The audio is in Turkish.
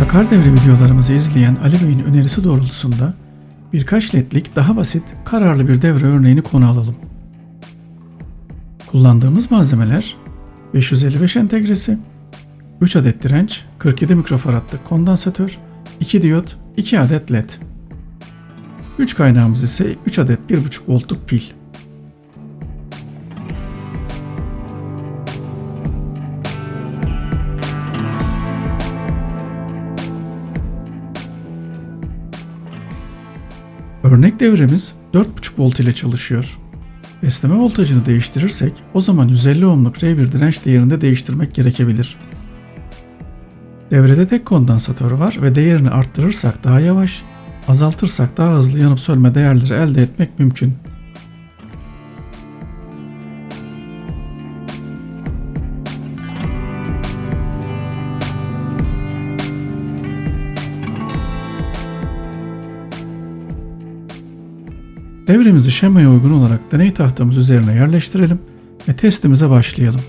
Bakar devre videolarımızı izleyen Ali Bey'in önerisi doğrultusunda birkaç ledlik daha basit, kararlı bir devre örneğini konu alalım. Kullandığımız malzemeler 555 entegresi, 3 adet direnç, 47 mikrofaradlık kondansatör, 2 diyot, 2 adet led. 3 kaynağımız ise 3 adet 1.5 voltluk pil. Örnek devremiz 4.5 volt ile çalışıyor. Besleme voltajını değiştirirsek o zaman 150 ohmluk R1 direnç değerini de değiştirmek gerekebilir. Devrede tek kondansatör var ve değerini arttırırsak daha yavaş, azaltırsak daha hızlı yanıp sönme değerleri elde etmek mümkün. Devremizi şemaya uygun olarak deney tahtamız üzerine yerleştirelim ve testimize başlayalım.